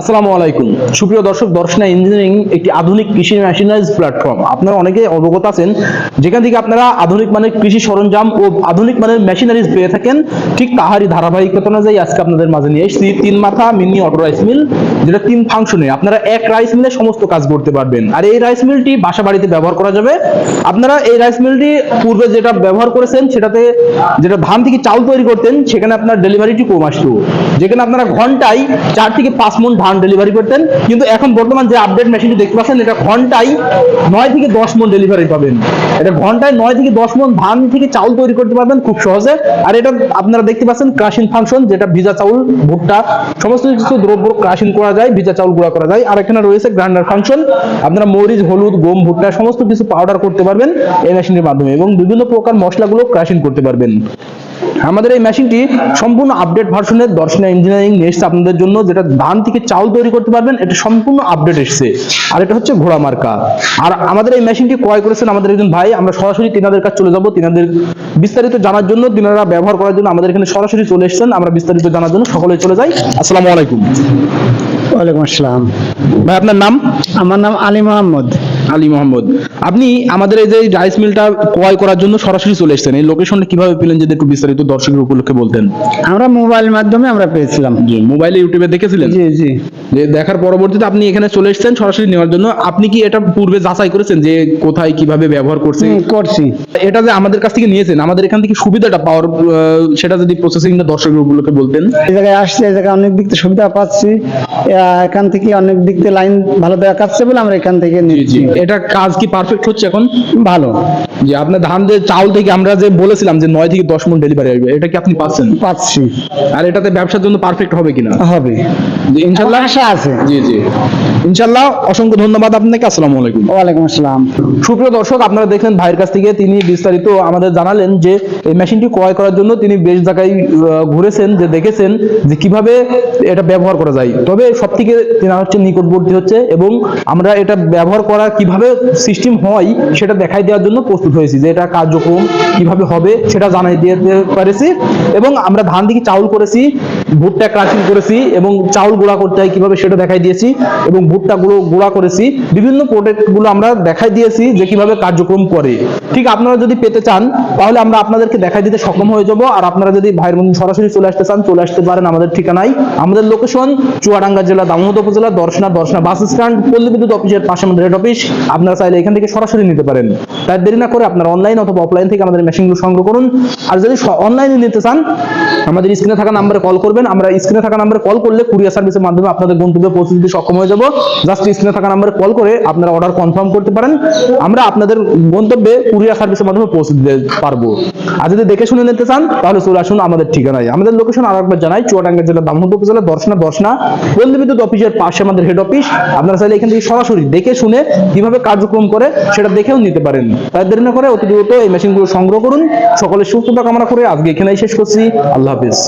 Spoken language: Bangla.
আসসালামু আলাইকুম। সুপ্রিয় দর্শক, দর্শনা ইঞ্জিনিয়ারিং একটি আধুনিক কৃষি মেশিনারিজ প্ল্যাটফর্ম আপনারা অনেকে অবগত আছেন, যেখান থেকে আপনারা আধুনিক মানের কৃষি সরঞ্জাম ও আধুনিক মানের মেশিনারিজ পেয়ে থাকেন। ঠিক তাহারই ধারাবাহিকতা অনুযায়ী আজকে আপনাদের মাঝে নিয়ে এসেছি তিন মাথা মিনি অটো রাইস মিল, যেটা তিন ফাংশনে। আপনারা এক রাইস মিলে সমস্ত কাজ করতে পারবেন। আর এই রাইস মিলটি বাসা বাড়িতে ব্যবহার করা যাবে। আপনারা এই রাইস মিলটি পূর্বে যেটা ব্যবহার করেছেন, সেটাতে যেটা ধান থেকে চাউল তৈরি করতেন, সেখানে আপনার ডেলিভারিটি কম আসতো। যেখানে আপনারা ঘন্টায় চার থেকে পাঁচ মন ধান ডেলিভারি করতেন। কিন্তু এখন বর্তমান যে আপডেট মেশিনটি দেখতে পাচ্ছেন, এটা ঘন্টায় নয় থেকে দশ মন ডেলিভারি পাবেন। এটা ঘন্টায় নয় থেকে দশ মন ধান থেকে চাউল তৈরি করতে পারবেন খুব সহজে। আর এটা আপনারা দেখতে পাচ্ছেন ক্রাশিং ফাংশন যেটা ভিজা চাউল, ভুট্টা, সমস্ত কিছু দ্রব্য ক্রাশিং করা যায়, ভিজা চাউল গুঁড়া করা যায়। আর এখানে রয়েছে গ্রাইন্ডার ফাংশন আপনারা মরিচ, হলুদ, গম, ভুট্টা, সমস্ত কিছু পাউডার করতে পারবেন এই মেশিনের মাধ্যমে এবং বিভিন্ন প্রকার মশলাগুলো ক্রাশিং করতে পারবেন। আমাদের এই মেশিনটি সম্পূর্ণ আপডেট ভার্সনের দর্শনা ইঞ্জিনিয়ারিং এসছে আপনাদের জন্য যেটা ধান থেকে চাউল তৈরি করতে পারবেন এটা সম্পূর্ণ আপডেট এসছে। আর এটা হচ্ছে ঘোড়া মার্কা। আর আমাদের এই মেশিনটি ক্রয় করেছেন আমাদের একজন ভাই আমরা সরাসরি তিনাদের কাছে চলে যাব তিনাদের বিস্তারিত জানার জন্য তিনারা ব্যবহার করার জন্য আমাদের এখানে সরাসরি চলে এসেছেন আমরা বিস্তারিত জানার জন্য সকলে চলে যাই। আসসালামু আলাইকুম। ওয়ালাইকুম আসসালাম। ভাই আপনার নাম? আমার নাম আলী মোহাম্মদ। আলী মোহাম্মদ। আপনি আমাদের এই যে রাইস মিলটা ক্রয় করার জন্য সরাসরি চলে এসেছেন এই লোকেশনটা কীভাবে পেলেন যদি একটু বিস্তারিত দর্শকের উপলক্ষে বলতেন? আমরা মোবাইল মাধ্যমে আমরা পেয়েছিলাম। জি মোবাইলে ইউটিউবে দেখেছিলেন? জি জি। যে দেখার পরবর্তীতে আপনি এখানে চলে এসেছেন সরাসরি নেওয়ার জন্য। আপনি কি এটা পূর্বে যাচাই করেছেন যে কোথায় কীভাবে ব্যবহার করছে? হুম, করছি। এটা যে আমাদের কাছ থেকে নিয়েছেন আমাদের এখান থেকে সুবিধাটা পাওয়ার সেটা যদি প্রসেসিংটা দর্শকের উপলক্ষে বলতেন। এই জায়গায় আসছে এই জায়গায় অনেক দিক থেকে সুবিধা পাচ্ছি। এখান থেকে অনেক দিক থেকে লাইন ভালো দেখাচ্ছে বলে আমরা এখান থেকে নিচ্ছি। এটা কাজ কি পারফেক্ট হচ্ছে এখন? ভালো। যে আপনার ধান যে চাউল থেকে আমরা যে বলেছিলাম যে নয় থেকে দশ মন ডেলিভারি আসবে এটা কি আপনি পাচ্ছেন? পাচ্ছি। আর এটাতে ব্যবসার জন্য পারফেক্ট হবে কিনা? হবে। ইনশাল্লাহ আশা আছে। জি জি। ইনশাল্লাহ অসংখ্য ধন্যবাদ আপনাকে আসসালামু আলাইকুম। ওয়ালাইকুম আসসালাম। সুপ্রিয় দর্শক আপনারা দেখলেন ভাইয়ের কাছ থেকে তিনি বিস্তারিত আমাদের জানালেন যে এই মেশিনটি ক্রয় করার জন্য তিনি বেশ জায়গায় ঘুরেছেন যে দেখেছেন যে কীভাবে এটা ব্যবহার করা যায়। তবে সব থেকে তেনা হচ্ছে নিকটবর্তী হচ্ছে এবং আমরা এটা ব্যবহার করা কীভাবে সিস্টেম হয় সেটা দেখাই দেওয়ার জন্য প্রস্তুত হয়েছি যে এটা কার্যক্রম কীভাবে হবে সেটা জানাই দিয়ে পেরেছি। এবং আমরা ধান দিকে চাউল করেছি ভুট্টা ক্রাশিং করেছি এবং চাউল গুঁড়া করতে হয়, কীভাবে সেটা দেখাই দিয়েছি এবং ভুট্টা গুঁড়ো গুঁড়া করেছি। বিভিন্ন প্রোডাক্টগুলো আমরা দেখাই দিয়েছি যে কীভাবে কার্যক্রম করে। ঠিক আপনারা যদি পেতে চান, তাহলে আমরা আপনাদেরকে দেখাই দিতে সক্ষম হয়ে যাব। আর আপনারা যদি ভাইয়ের বন্ধু সরাসরি চলে আসতে চান, চলে আসতে পারেন আমাদের ঠিকানায়। আমাদের লোকেশন চুয়াডাঙ্গা জেলা, দামোদর উপজেলা, দর্শনা দর্শনা বাস স্ট্যান্ড পল্লী বিদ্যুৎ অফিসের পাশে আমাদের হেড অফিস আপনারা চাইলে এখান থেকে সরাসরি নিতে পারেন। তাই দেরি না করে আপনারা অনলাইন অথবা অফলাইন থেকে আমাদের মেশিনগুলো সংগ্রহ করুন। আর যদি অনলাইনে নিতে চান, আমাদের স্ক্রিনে থাকা নাম্বারে কল করবেন। আমরা স্ক্রিনে থাকা নাম্বারে কল করলে কুরিয়ার সার্ভিসের মাধ্যমে আপনাদের গন্তব্যে পৌঁছে দিতে সক্ষম হয়ে যাব। জাস্ট স্ক্রিনে থাকা নাম্বারে কল করে আপনারা অর্ডার কনফার্ম করতে পারেন। আমরা আপনাদের গন্তব্যে কুরিয়ার সার্ভিসের মাধ্যমে পৌঁছে দিতে পারব। আর যদি দেখে শুনে নিতে চান, তাহলে চলে আসুন আমাদের ঠিকানায়। আমাদের লোকেশন আর একবার জানাই, চুয়াডাঙ্গা জেলা দামোদর উপজেলা দর্শনা দর্শনা। পল্লী বিদ্যুৎ অফিসের পাশে আমাদের হেড অফিস আপনারা চাইলে এখান থেকে সরাসরি দেখে শুনে কীভাবে কার্যক্রম করে সেটা দেখেও নিতে পারেন। তাই দেরি না করে অতি দ্রুত এই মেশিনগুলো সংগ্রহ করুন। সকলের সুস্থতা কামনা করে আজকে এখানেই শেষ করছি। আল্লাহ হাফিজ।